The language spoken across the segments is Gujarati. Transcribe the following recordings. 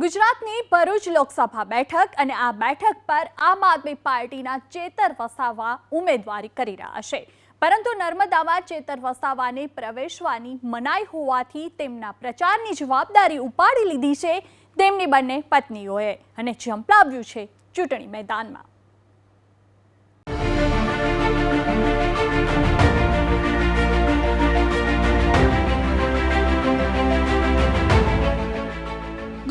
ગુજરાતની ભરૂચ લોકસભા બેઠક અને આ બેઠક પર આમ આદમી પાર્ટીના ચેતર વસાવા ઉમેદવારી કરી રહ્યા છે. પરંતુ નર્મદામાં ચેતર વસાવાને પ્રવેશવાની મનાઈ હોવાથી તેમના પ્રચારની જવાબદારી ઉપાડી લીધી છે તેમની બંને પત્નીઓએ અને ઝંપલાવ્યું છે ચૂંટણી મેદાનમાં.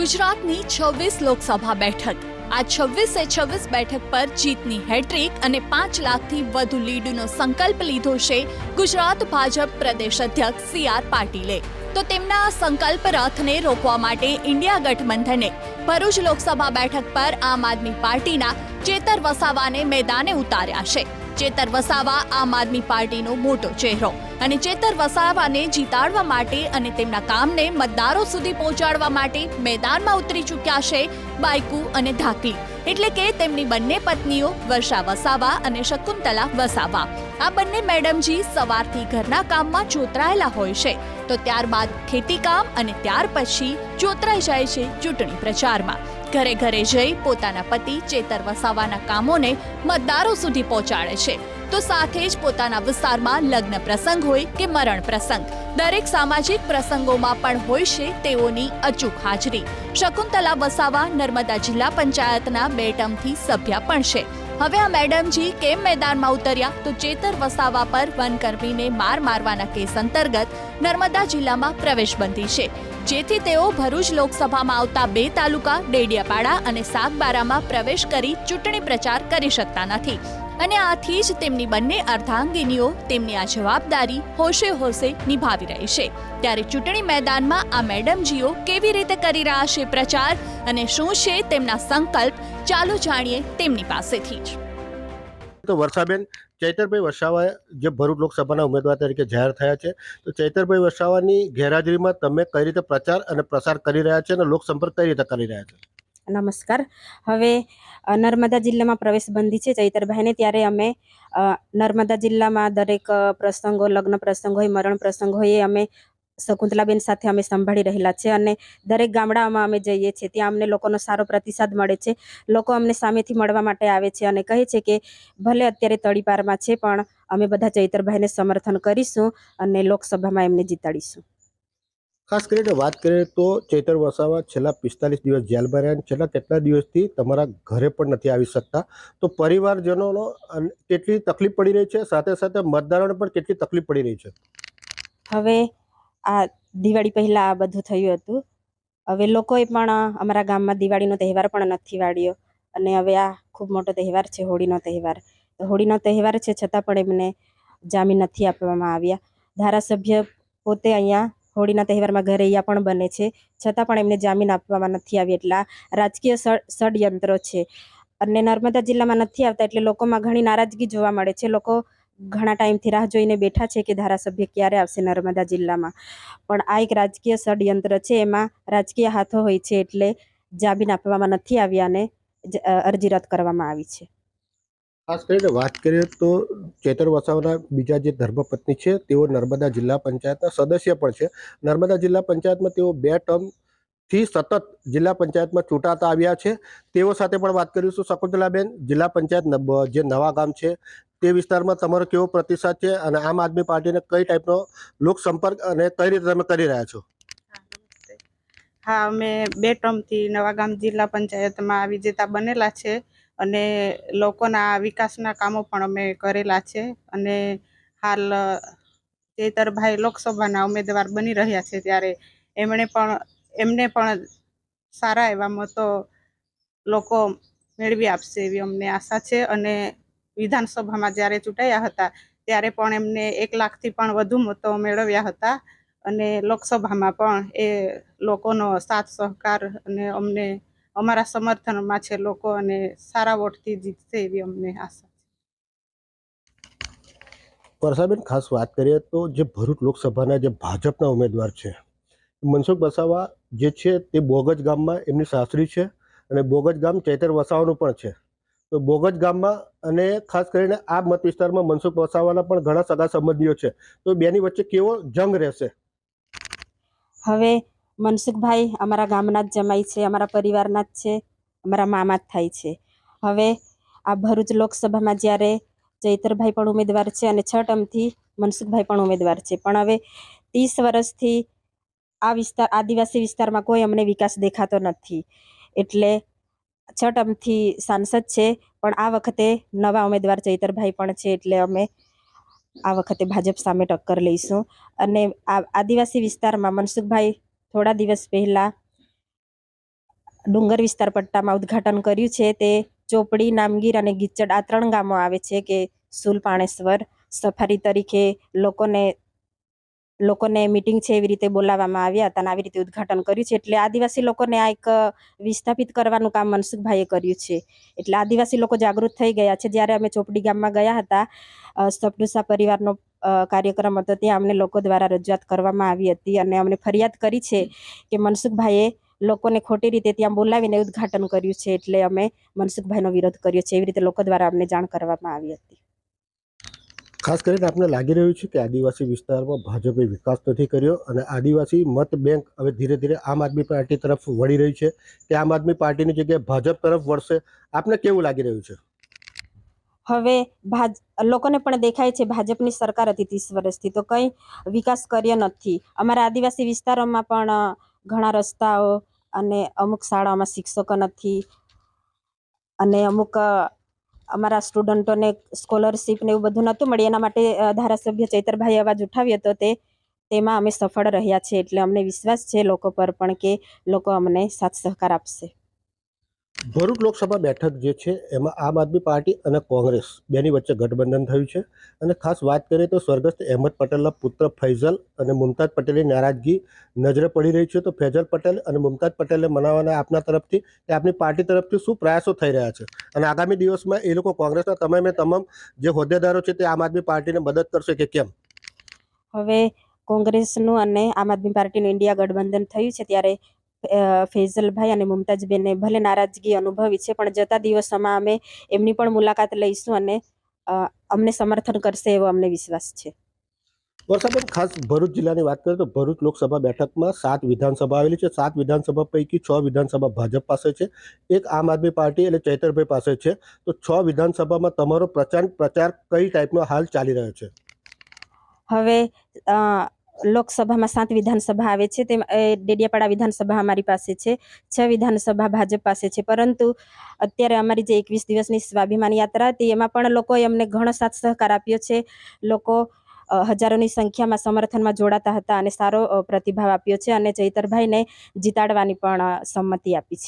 ગુજરાતની છવ્વીસ લોકસભા બેઠક. આ છવ્વીસે છવ્વીસ બેઠક પર જીતની હેટ્રિક અને પાંચ લાખથી વધુ લીડનો સંકલ્પ લીધો છે ગુજરાત ભાજપ પ્રદેશ અધ્યક્ષ સી આર પાટીલે. તો તેમના સંકલ્પ રથને રોકવા માટે ઇન્ડિયા ગઠબંધને ભરૂચ લોકસભા બેઠક પર આમ આદમી પાર્ટીના ચેતર વસાવાને મેદાને ઉતાર્યા છે. ચેતર વસાવા આમ આદમી પાર્ટીનો મોટો ચહેરો. અને ચેતર વસાવાને જીતાડવા માટે અને તેમના કામને મતદારો સુધી પહોંચાડવા માટે મેદાનમાં ઉતરી ચૂક્યા છે બાયકુ અને ઢાકલી એટલે કે તેમની બંને પત્નીઓ વર્ષા વસાવા અને શકુંતલા વસાવા. આ બંને મેડમજી સવારથી ઘરના કામમાં જોતરાયેલા હોય છે. તો ત્યારબાદ ખેતીકામ અને ત્યાર પછી જોતરાઈ જાય છે ચૂંટણી પ્રચારમાં. ઘરે ઘરે જઈ પોતાના પતિ ચેતર વસાવાના કામોને મતદારો સુધી પહોંચાડે છે. તો સાથે જ પોતાના વિસ્તારમાં લગ્ન પ્રસંગ હોય કે મરણ પ્રસંગ, દરેક સામાજિક પ્રસંગોમાં પણ હોય છે તેઓની અચૂક હાજરી. શકુંતલા વસાવા નર્મદા જિલ્લા પંચાયતના બે ટર્મથી સભ્ય પણ છે. હવે આ મેડમજી કેમ મેદાનમાં ઉતર્યા? તો ચેતર વસાવા પર વનકર્મીને માર મારવાના કેસ અંતર્ગત નર્મદા જિલ્લામાં પ્રવેશબંધી છે. જેથી તેઓ ભરૂચ લોકસભામાં આવતા બે તાલુકા, ડેડિયાપાડા અને સાગબારામાં પ્રવેશ કરી ચૂંટણી પ્રચાર કરી શકતા નથી. અને આથી જ તેમની બંને અર્ધાંગિનીઓ તેમની આ જવાબદારી હોશે હોશે નિભાવી રહી છે. ત્યારે ચૂંટણી મેદાનમાં આ મેડમજીઓ કેવી રીતે કરી રહ્યા છે પ્રચાર અને શું છે તેમના સંકલ્પ ચાલો જાણીએ તેમની પાસેથી જ. તો વર્ષાબેન ચૈતરભાઈ વસાવા જે ભરૂચ લોકસભાના ઉમેદવાર તરીકે જાહેર થયા છે, તો ચૈતરભાઈ વસાવાની ગેરહાજરીમાં તમે કઈ રીતે પ્રચાર અને પ્રસાર કરી રહ્યા છે અને લોકસંપર્ક કઈ રીતે કરી રહ્યા છે? નમસ્કાર. હવે નર્મદા જિલ્લામાં પ્રવેશબંધી છે ચૈતરભાઈને, ત્યારે અમે નર્મદા જિલ્લામાં દરેક પ્રસંગો, લગ્ન પ્રસંગ હોય, મરણ પ્રસંગ હોય અમે શકુંતલાબેન સાથે અમે સંભાળી રહેલા છે અને દરેક ગામડામાં અમે જઈએ છીએ. ત્યાં અમને લોકોનો સારો પ્રતિસાદ મળે છે. લોકો અમને સામેથી મળવા માટે આવે છે અને કહે છે કે ભલે અત્યારે તળીપારમાં છે પણ અમે બધા ચૈતરભાઈને સમર્થન કરીશું અને લોકસભામાં એમને જીતાડીશું. ખાસ કરીને વાત કરીએ તો ચૈતર વસાવા છેલ્લા પિસ્તાલીસ દિવસ જેલમાં રહ્યા છેલ્લા કેટલા દિવસથી તમારા ઘરે પણ નથી આવી શકતા. તો પરિવારજનોનો કેટલી તકલીફ પડી રહી છે? સાથે સાથે મતદારોને પણ કેટલી તકલીફ પડી રહી છે? હવે આ દિવાળી પહેલાં આ બધું થયું હતું. હવે લોકોએ પણ અમારા ગામમાં દિવાળીનો તહેવાર પણ નથી વાળ્યો. અને હવે આ ખૂબ મોટો તહેવાર છે, હોળીનો તહેવાર. હોળીનો તહેવાર છે, છતાં પણ એમને જામીન નથી આપવામાં આવ્યા. ધારાસભ્ય પોતે અહીંયા હોળીના તહેવારમાં ઘરે અહીંયા પણ બને છે. છતાં પણ એમને જામીન આપવામાં નથી આવી એટલા રાજકીય ષડ- ષડયંત્રો છે. અને નર્મદા જિલ્લામાં નથી આવતા એટલે લોકોમાં ઘણી નારાજગી જોવા મળે છે. લોકો ઘણા ટાઈમથી રાહ જોઈને બેઠા છે કે ધારાસભ્ય ક્યારે આવશે નર્મદા જિલ્લામાં. પણ આ એક રાજકીય ષડયંત્ર છે, એમાં રાજકીય હાથો હોય છે એટલે જામીન આપવામાં નથી આવ્યા અને અરજી રદ કરવામાં આવી છે. ખાસ કરીને વાત કરીએ તો ચેતર વસાવાના બીજા જે ધર્મપત્ની છે, તેઓ નર્મદા જિલ્લા પંચાયતના સદસ્ય પણ છે. નર્મદા જિલ્લા પંચાયતમાં તેઓ બે ટર્મ થી સતત જિલ્લા પંચાયતમાં ચૂંટાતા આવ્યા છે. તેઓ સાથે પણ વાત કરીશું શકુંતલાબેન, જિલ્લા પંચાયત જે નવા ગામ છે, તે વિસ્તારમાં તમારો કેવો પ્રતિસાદ છે અને આમ આદમી પાર્ટીને કઈ ટાઈપનો લોક સંપર્ક અને કઈ રીતે તમે કરી રહ્યા છો? હા, અમે બે ટર્મથી નવાગામ જિલ્લા પંચાયતમાં વિજેતા બનેલા છે અને લોકોના વિકાસના કામો પણ અમે કરેલા છે અને હાલ ચેતરભાઈ લોકસભાના ઉમેદવાર બની રહ્યા છે ત્યારે એમણે પણ એમને પણ સારા એવા મતો લોકો મેળવી આપશે એવી અમને આશા છે. અને વિધાનસભામાં જ્યારે ચૂંટાયા હતા, ત્યારે પણ એમને એક લાખથી પણ વધુ મતો મેળવ્યા હતા. અને લોકસભામાં પણ એ લોકોનો સાથ, સહકાર અને અમને, અમારા સમર્થનમાં છે લોકો અને સારા વોટથી જીતશે એવી અમને આશા છે. પરસાબેન, ખાસ વાત કરીએ તો જે ભરૂચ લોકસભાના જે ભાજપના ઉમેદવાર છે, મનસુખ વસાવા જે છે તે બોગજ ગામમાં એમની સાસરી છે અને બોગજ ગામ ચૈતર વસાવાનું પણ છે. તો બોગજ ગામમાં અને ખાસ કરીને આ મત વિસ્તારમાં મનસુખ વસાવાના પણ ઘણા સગા સંબંધીઓ છે. તો બેની વચ્ચે કેવો જંગ રહેશે? હવે મનસુખભાઈ અમારા ગામના જ જમાઈ છે, અમારા પરિવારના જ છે, અમારા મામા જ થાય છે. હવે આ ભરૂચ લોકસભામાં જ્યારે ચૈતરભાઈ પણ ઉમેદવાર છે અને છ ટર્મથી મનસુખભાઈ પણ ઉમેદવાર છે. પણ હવે ત્રીસ વર્ષથી આ વિસ્તાર, આદિવાસી વિસ્તારમાં કોઈ અમને વિકાસ દેખાતો નથી. એટલે છ ટર્મથી સાંસદ છે, પણ આ વખતે નવા ઉમેદવાર ચૈતરભાઈ પણ છે, એટલે અમે આ વખતે ભાજપ સામે ટક્કર લઈશું. અને આ આદિવાસી વિસ્તારમાં મનસુખભાઈ થોડા દિવસ પહેલા ડુંગર વિસ્તાર પટ્ટામાં ઉદ્ઘાટન કર્યું છે. તે ચોપડી, નામગીર અને ગીચડ આ ત્રણ ગામો આવે છે, કે સુલ, પાણેશ્વર, સફારી તરીકે લોકોને લોકોને મિટિંગ છે એવી રીતે બોલાવવામાં આવ્યા હતા અને આવી રીતે ઉદ્ઘાટન કર્યું છે. એટલે આદિવાસી લોકોને આ એક વિસ્થાપિત કરવાનું કામ મનસુખભાઈએ કર્યું છે. એટલે આદિવાસી લોકો જાગૃત થઈ ગયા છે. જ્યારે અમે ચોપડી ગામમાં ગયા હતા સ્તપડુસા પરિવારનો કાર્યક્રમ હતો, ત્યાં અમને લોકો દ્વારા રજૂઆત કરવામાં આવી હતી અને અમને ફરિયાદ કરી છે કે મનસુખભાઈએ લોકોને ખોટી રીતે ત્યાં બોલાવીને ઉદ્ઘાટન કર્યું છે. એટલે અમે મનસુખભાઈનો વિરોધ કર્યો છે. એવી રીતે લોકો દ્વારા અમને જાણ કરવામાં આવી હતી. ખાસ કરીને આપને લાગી રહ્યું છે કે આદિવાસી વિસ્તારમાં ભાજપે વિકાસ નથી કર્યો અને આદિવાસી મત બેંક હવે ધીરે ધીરે આમ આદમી પાર્ટી તરફ વળી રહી છે કે આમ આદમી પાર્ટીની જગ્યાએ ભાજપ તરફ વળશે. આપને કેવું લાગી રહ્યું છે? હવે ભાજ, લોકોને પણ દેખાય છે ભાજપની સરકાર હતી ત્રીસ વર્ષથી, તો કંઈ વિકાસ કર્યો નથી. અમારા આદિવાસી વિસ્તારોમાં પણ ઘણા રસ્તાઓ અને અમુક શાળાઓમાં શિક્ષકો નથી અને અમુક અમારા સ્ટુડન્ટોને સ્કોલરશીપ ને એવું બધું નહોતું મળી એના માટે ધારાસભ્ય ચૈતરભાઈ અવાજ ઉઠાવ્યો હતો તે, તેમાં અમે સફળ રહ્યા છીએ. એટલે અમને વિશ્વાસ છે લોકો પર પણ કે લોકો અમને સાથ સહકાર આપશે. ભરૂચ લોકસભા બેઠક જે છે, એમાં આમ આદમી પાર્ટી અને કોંગ્રેસ બેની વચ્ચે ગઠબંધન થયું છે. અને ખાસ વાત કરીએ તો સ્વર્ગસ્થ અહેમદ પટેલના પુત્ર ફૈઝલ અને મુમતાજ પટેલની નારાજગી નજરે પડી રહી છે. તો ફૈઝલ પટેલ અને મુમતાજ પટેલને મનાવવાના આપના તરફથી કે આપની પાર્ટી તરફથી શું પ્રયાસો થઈ રહ્યા છે? અને આગામી દિવસમાં એ લોકો કોંગ્રેસના તમામે તમામ જે હોદ્દેદારો છે તે આમ આદમી પાર્ટીને મદદ કરશે કે કેમ? હવે કોંગ્રેસનું અને આમ આદમી પાર્ટીનું ઇન્ડિયા ગઠબંધન થયું છે ત્યારે ફૈઝલભાઈ અને મુમતાજબેને ભલે નારાજગી અનુભવી છે પણ જતા દિવસોમાં અમે એમની પણ મુલાકાત લઈશું અને અમને સમર્થન કરશે એવો અમને વિશ્વાસ છે. વર્ષાબેન ખાસ ભરૂચ જિલ્લાની વાત કરીએ તો ભરૂચ લોકસભા બેઠકમાં સાત વિધાનસભા આવેલી છે. સાત વિધાનસભા પૈકી છ વિધાનસભા ભાજપ પાસે છે. એક આમ આદમી પાર્ટી એટલે ચૈતરભાઈ પાસે છે. તો છ વિધાનસભામાં તમારો પ્રચાર પ્રચાર કઈ ટાઈપનો હાલ ચાલી રહ્યો છે? હવે લોકસભામાં સાત વિધાનસભા આવે છે. તેમ ડેડિયાપાડા વિધાનસભા અમારી પાસે છે. છ વિધાનસભા ભાજપ પાસે છે. પરંતુ અત્યારે અમારી જે એકવીસ દિવસની સ્વાભિમાન યાત્રા હતી, એમાં પણ લોકોએ અમને ઘણો સાથ સહકાર આપ્યો છે. લોકો હજારોની સંખ્યામાં સમર્થનમાં જોડાતા હતા અને સારો પ્રતિભાવ આપ્યો છે અને ચૈતરભાઈને જીતાડવાની પણ સંમતિ આપી છે.